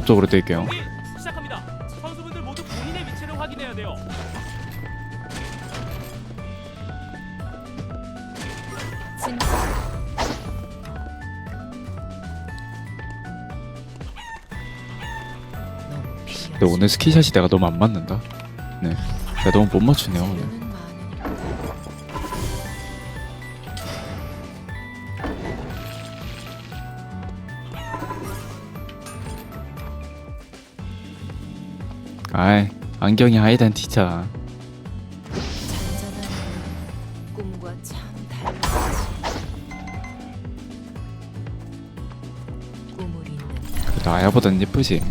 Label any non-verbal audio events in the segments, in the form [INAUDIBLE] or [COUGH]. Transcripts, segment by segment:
앞쪽으로 뛸게요. 시작합니다. 선수분들 모두 본인의 위치를 확인해야 돼요. 근데 오늘 스키샷이 내가 너무 안 맞는다. 네. 내가 너무 못 맞추네요 오늘. 아이 안경이 하이단 티자. 잔잔한 꿈과 참 닮았지 꿈을 잇는 그래도 아야보단 예쁘지.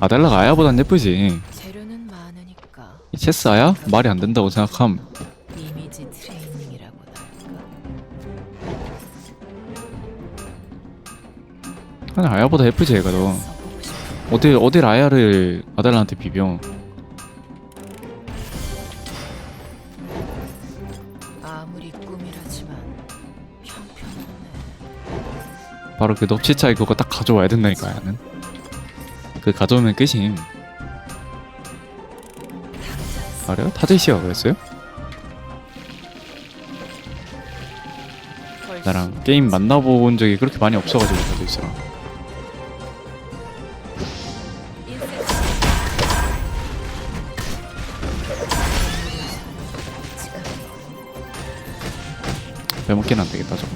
아달라가 아야보단 예쁘지. 재료는 많으니까 이 체스 아야? 말이 안 된다고 생각함. 이미지 트레이닝이라고 할까 아니 아야보다 예쁘지 얘가 더. 어디 어딜 아야를 아달라한테 비벼. 아무리 꿈이라지만 형편없네 바로 그 넙치차이 그거 딱 가져와야 된다니까 아야는. 그 가져오면 끝임. 당장 아래요? 타제시가 그랬어요? 나랑 게임 만나본 적이 그렇게 많이 없어가지고 타제시랑. 빼먹긴 안 되겠다 저거.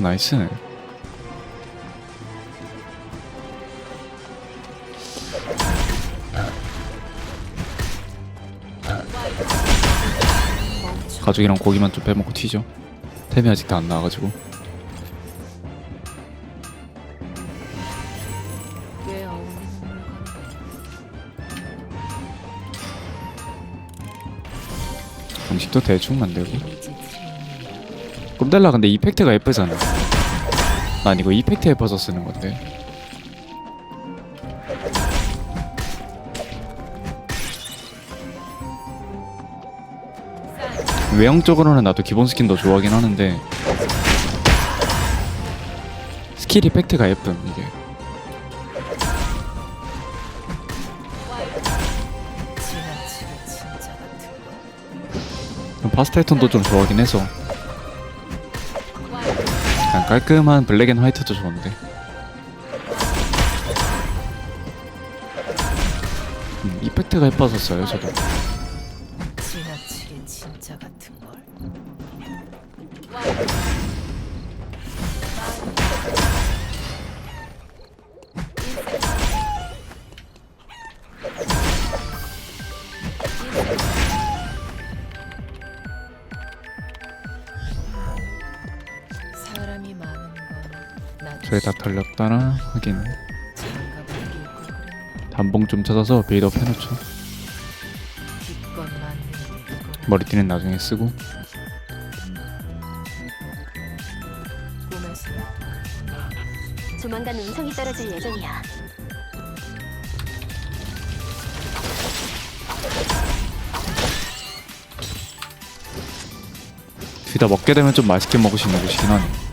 나이스네. 멈춰 가죽이랑 고기만 좀 빼먹고 튀죠. 템이 아직 다 안 나와가지고. 음식도 대충 만들고. 꿈달라 근데 이펙트가 예쁘잖아. 난 이거 이펙트 예뻐서 쓰는 건데. 외형적으로는 나도 기본 스킨 더 좋아하긴 하는데 스킬 이펙트가 예쁨 이게 파스텔 톤도 좀 좋아하긴 해서. 그냥 깔끔한 블랙 앤 화이트도 좋은데. 음, 이펙트가 예뻐서 써요 저도 사람이 많은 건 나도 저희 다 털렸다나? 그랬나 단봉 좀 찾아서 베이더 해놓죠. 머리띠는 나중에 쓰고. 꿈에서 조만간 음성이 떨어질 예정이야. 둘다 먹게 되면 좀 맛있게 먹을 수 있는 곳이긴 하네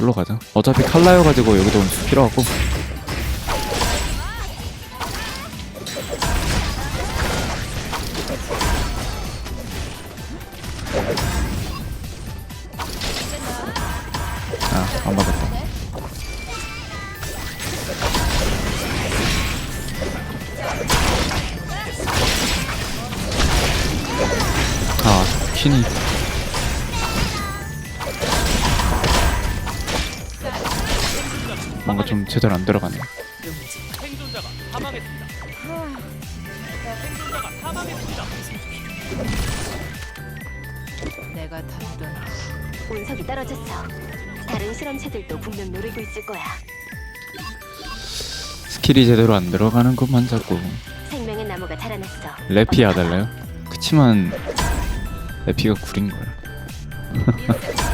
절로 가자 어차피 칼라여 가지고 여기도 온수 필요하고 아, 안 맞았다. 아, 퀸이. 제대로 안 들어가네. 생존자가 사망했습니다. 생존자가 사망했습니다. 내가 다루던 운석이 떨어졌어. 다른 실험체들도 분명 노리고 있을 거야. 스킬이 제대로 안 들어가는 것만 자꾸 생명의 나무가 자라났어. 래피 해달래요? 그치만 래피가 구린 거야. [LAUGHS]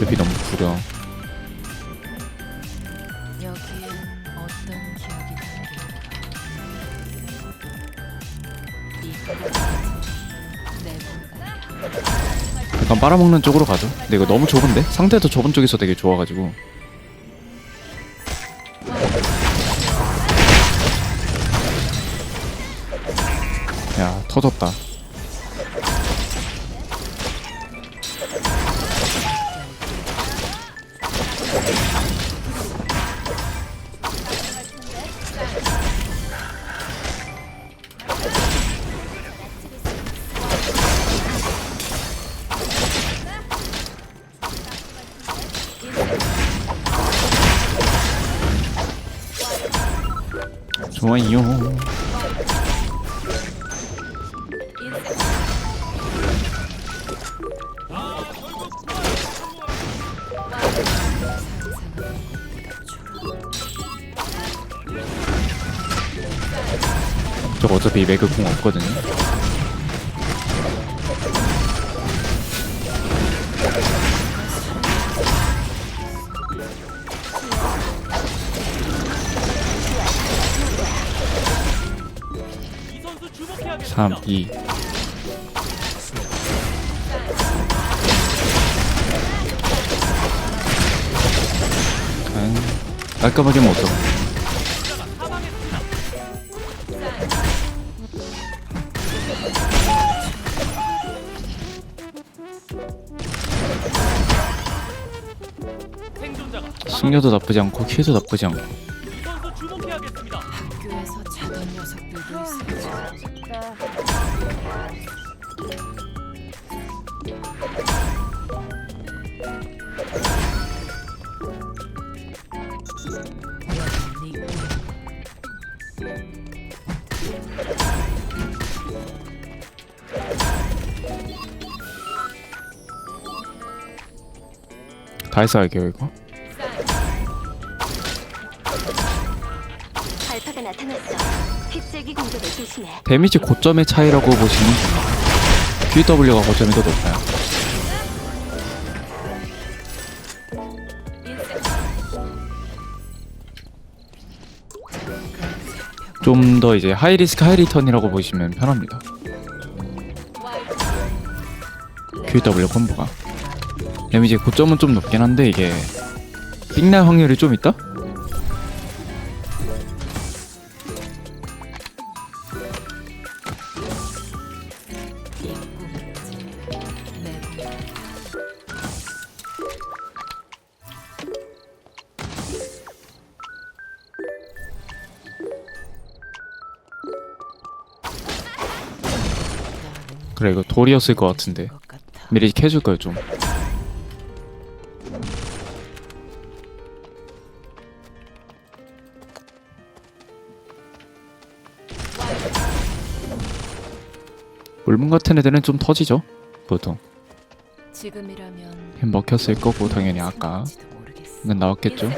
래피 너무 구려. 여기엔 어떤 기억이 담길까? 약간 빨아먹는 쪽으로 가죠. 근데 이거 너무 좁은데? 상대도 좁은 쪽에서 되게 좋아가지고. 야 터졌다. 좋아요. 저 어차피 매그 공 없거든요. 3, 2. 음, 깔끔하게. 생존자가 승려도 나쁘지 않고 킬도 나쁘지 않고 네다 했어 할게요 이거. 데미지 고점의 차이라고 보시면 됩니다. QW가 고점이 더 높아요. 좀 더 이제 하이 리스크 하이 리턴이라고 보시면 편합니다. QW 콤보가 데미지 고점은 좀 높긴 한데 이게 삑날 확률이 좀 있다? 그래 이거 돌이었을 것 같은데. 미리 캐줄 거예요 좀. 울문 같은 애들은 좀 터지죠 보통 지금이라면 힘 먹혔을 거고 당연히 아까. 이건 나왔겠죠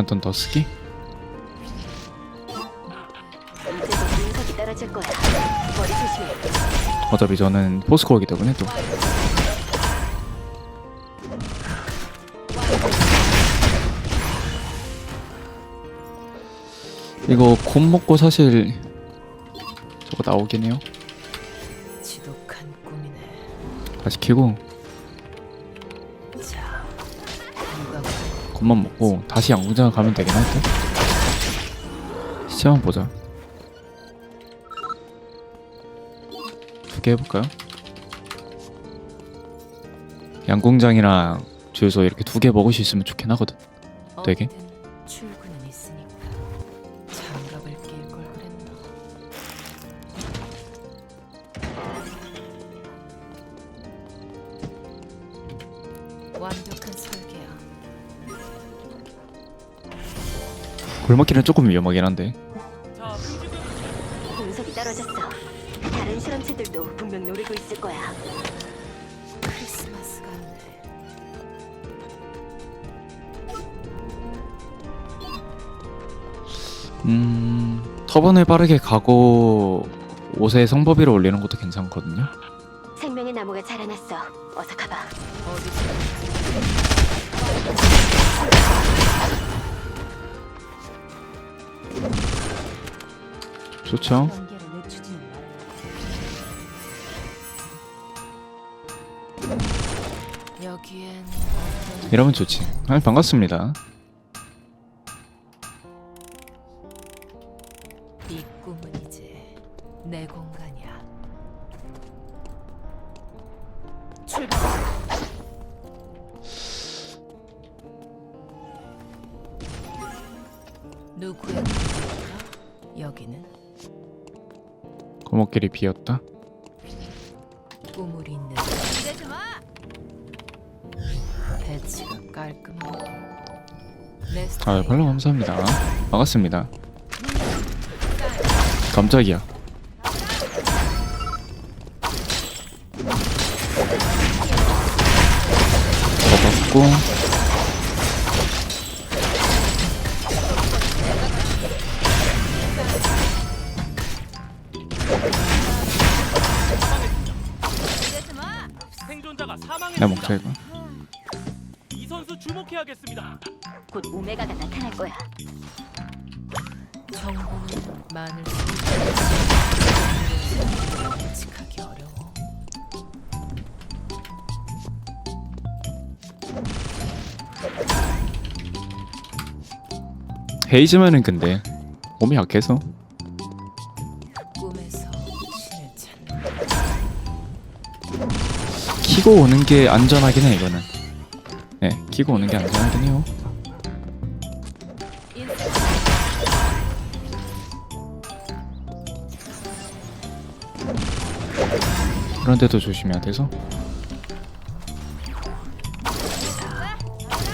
도난턴 더 쓰기? 이제도 분석이 떨어질 거야. 머리 조심해. 어차피 저는 포스코어기 때문에 또 이거 곰 먹고 사실 저거 나오긴 해요. 다시 키고 곰만 먹고 다시 양궁장 가면 되긴 할 듯? 시체만 보자 두 개 해볼까요? 양궁장이랑 주유소 이렇게 두 개 먹을 수 있으면 좋긴 하거든 되게? 출근은 있으니까 장갑을 낄 걸 그랬나. 완벽한 설계 골목길은 조금 위험하긴 한데 분석이 떨어졌어. 다른 실험체들도 분명 노리고 있을 거야. 크리스마스가 음... 터번을 빠르게 가고 옷에 성범위를 올리는 것도 괜찮거든요 생명의 나무가 자라났어. 어서 가봐. 어디서? 좋죠. 이러면 좋지. 아, 반갑습니다. 골목길이 비었다. 이러지 마. 배치가 깔끔하고 내 아, 스타일. 별로 감사합니다. 반갑습니다. 깜짝이야. 접었고 곧 오메가가 나타날 거야. 정보는 많을 예측하기 어려워. 헤이즈만은 근데 몸이 약해서 꿈에서 신을 찾는 키고 오는 게 안전하긴 해 이거는. 네, 키고 오는 게 안전하긴 해요. 그런데도 조심해야 돼서.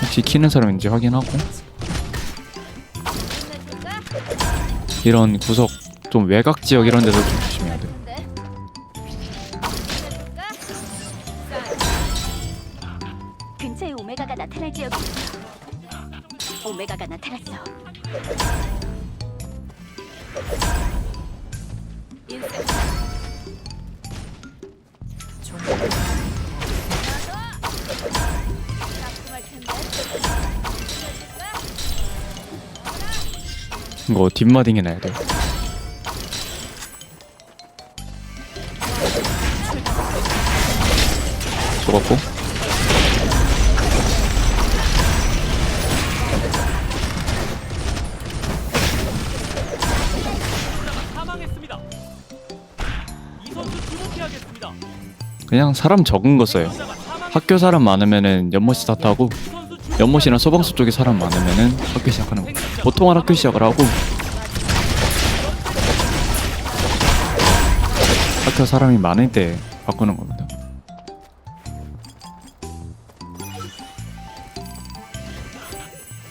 혹시 키는 사람인지 확인하고. 이런 구석 좀 외곽 지역 이런 데도 좀 조심해야 돼. 근처에 오메가가 나타날 있어. 오메가가 나타났어. 종 이거 뒷마딩에 놔야 돼. 죽었고. 그냥 사람 적은 거 써요. 학교 사람 많으면은 연못 스타트하고 이 선수 주목- 연못이나 소방서 쪽에 사람 많으면은 학교 시작하는 거. 보통은 학교 시작을 하고 학교 사람이 많을 때 바꾸는 겁니다.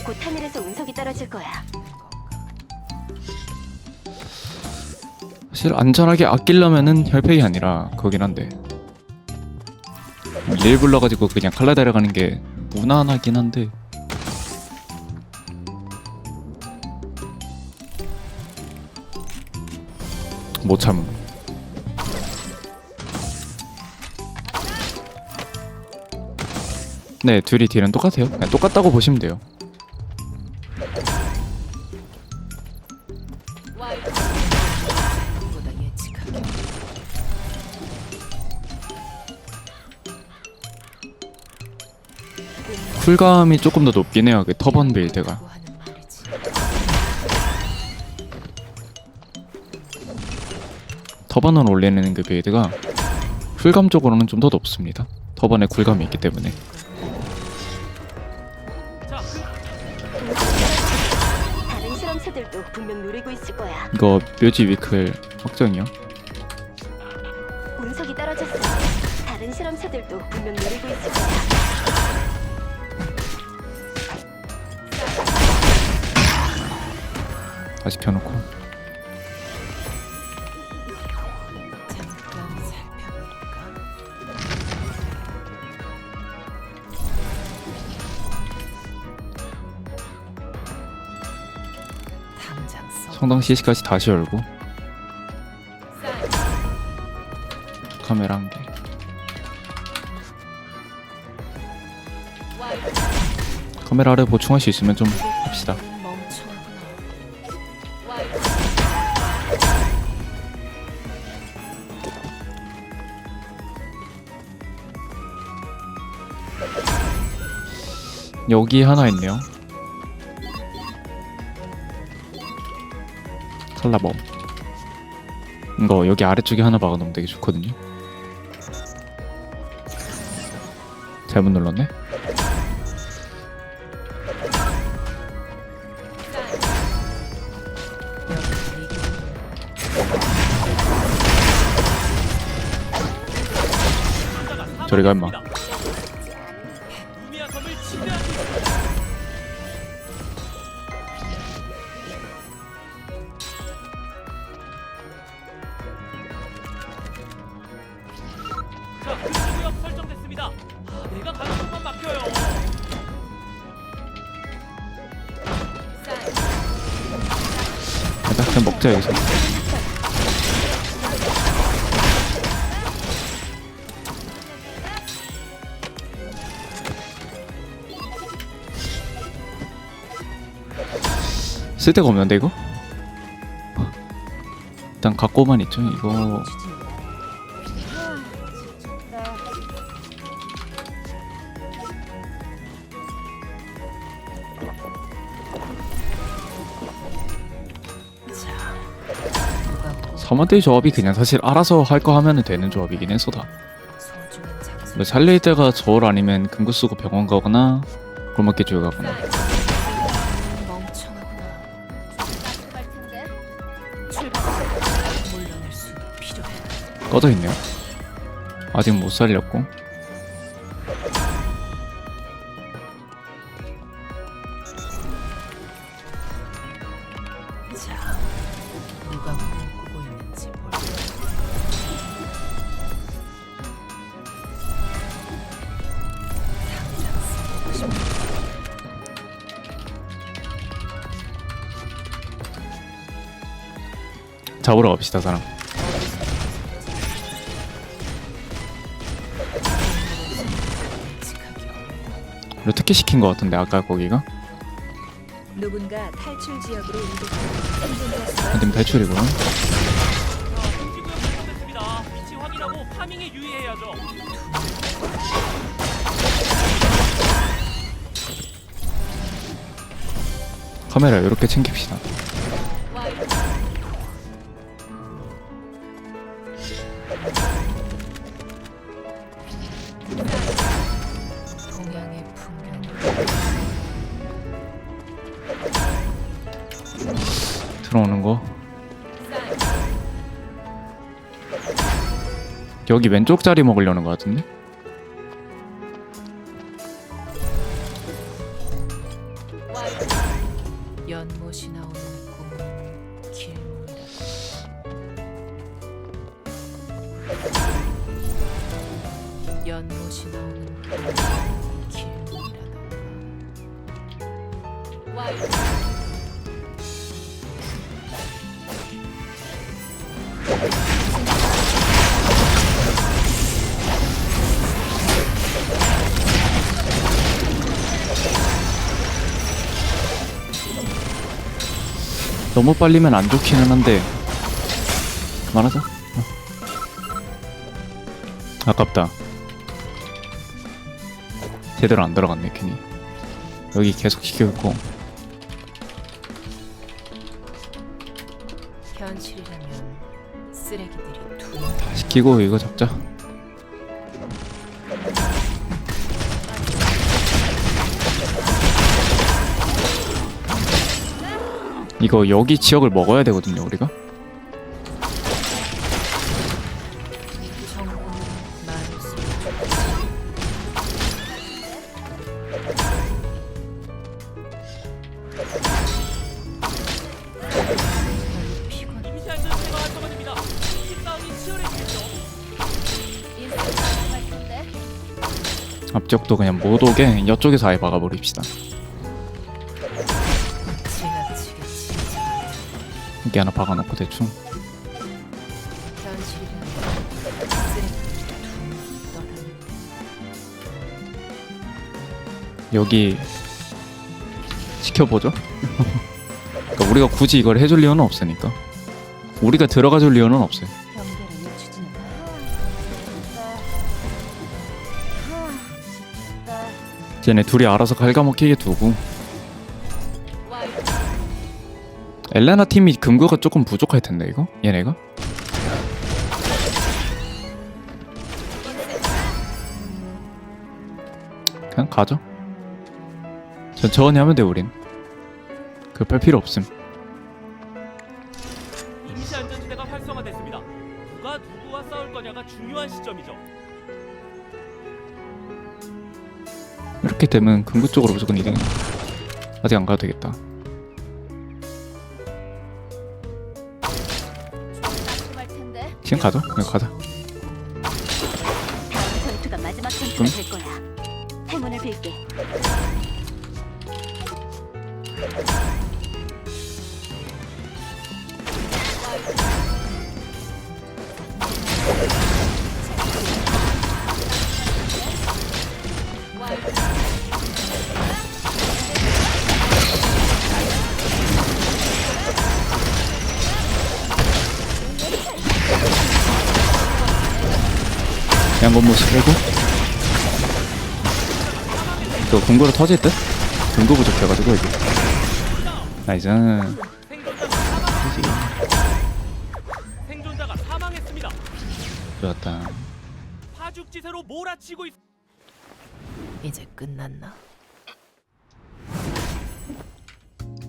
곧 하늘에서 운석이 떨어질 거야. 사실 안전하게 아끼려면은 혈팩이 아니라 거긴 한데 일 불러가지고 그냥 칼라 데려가는 게 무난하긴 한데 못 참음. 네, 둘이 딜은 똑같아요. 그냥 똑같다고 보시면 돼요. 쿨감이 조금 더 높긴 해요. 그 터번 빌드가. 터번을 올리는 그 빌드가 쿨감 쪽으로는 좀 더 높습니다. 터번에 쿨감이 있기 때문에. 이거 묘지 위클 확정이요. 운석이 떨어졌어. 다른 실험체들도 분명 노리고 있을 거야. 다시 켜놓고. 성당 CC까지 다시 열고 카메라 한 개. 카메라를 보충할 수 있으면 좀 합시다. 여기 하나 있네요. 칼라범. 이거 여기 아래쪽에 하나 박아놓으면 되게 좋거든요. 잘못 눌렀네. 저리 가, 임마. 쓸데가 없는데 이거? 일단 갖고만 있죠 이거 사마데이 조합이 그냥 사실 알아서 할 거 하면 되는 조합이긴 해서 다 소중한 장소. 뭐 살릴 때가 저울 아니면 금고 쓰고 병원 가거나 골목길 쪽에 가거나. 필요해. 꺼져 있네요 아직 못 살렸고. 잡으러 갑시다 사람 어려워. 그리고 특혜 시킨 거 같은데 아까 거기가 누군가 탈출 지역으로 생존자 수가 하여튼 탈출이구나 금지구역. 위치 확인하고 파밍에 유의해야죠. 카메라 이렇게 챙깁시다 여기 왼쪽 자리 먹으려는 거 같은데 연못이 나오는. 연못이 나오는 꿈은 길문이라던 너무 빨리면 안 좋기는 한데. 그만하자. 어. 아깝다. 제대로 안 들어갔네 괜히. 여기 계속 시켜있고. 현실이라면 쓰레기들이 두 시키고 이거 잡자 이거 여기 지역을 먹어야 되거든요 우리가. 앞쪽도 그냥 못 오게 이쪽에서 아예 막아버립시다 여기 하나 박아놓고 대충 여기 지켜보죠. [LAUGHS] 그러니까 우리가 굳이 이걸 해줄 이유는 없으니까. 우리가 들어가 줄 이유는 없어요. 쟤네 둘이 알아서 갉아먹히게 두고 엘레나 팀이 금고가 조금 부족할 텐데 이거? 얘네가? 그냥 가죠. 천천히 하면 돼 우린. 급할 필요 없음. 임시 안전지대가 활성화됐습니다. 누가 누구와 싸울 거냐가 중요한 시점이죠. 이렇게 되면 금고 쪽으로 무조건 이동 아직 안 가도 되겠다 지금 가죠 그냥 가자 다음 전투가 마지막 전투가 응? 될 거야. 행운을 빌게. 양 건모스 빼고 또 금고로 터질 듯? 금고 부족해가지고 이게 나이스 생존자가 사망. 생존자가 사망했습니다. 좋았다 파죽지세로 몰아치고 있. 이제 끝났나?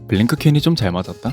블링크 퀸이 좀 잘 맞았다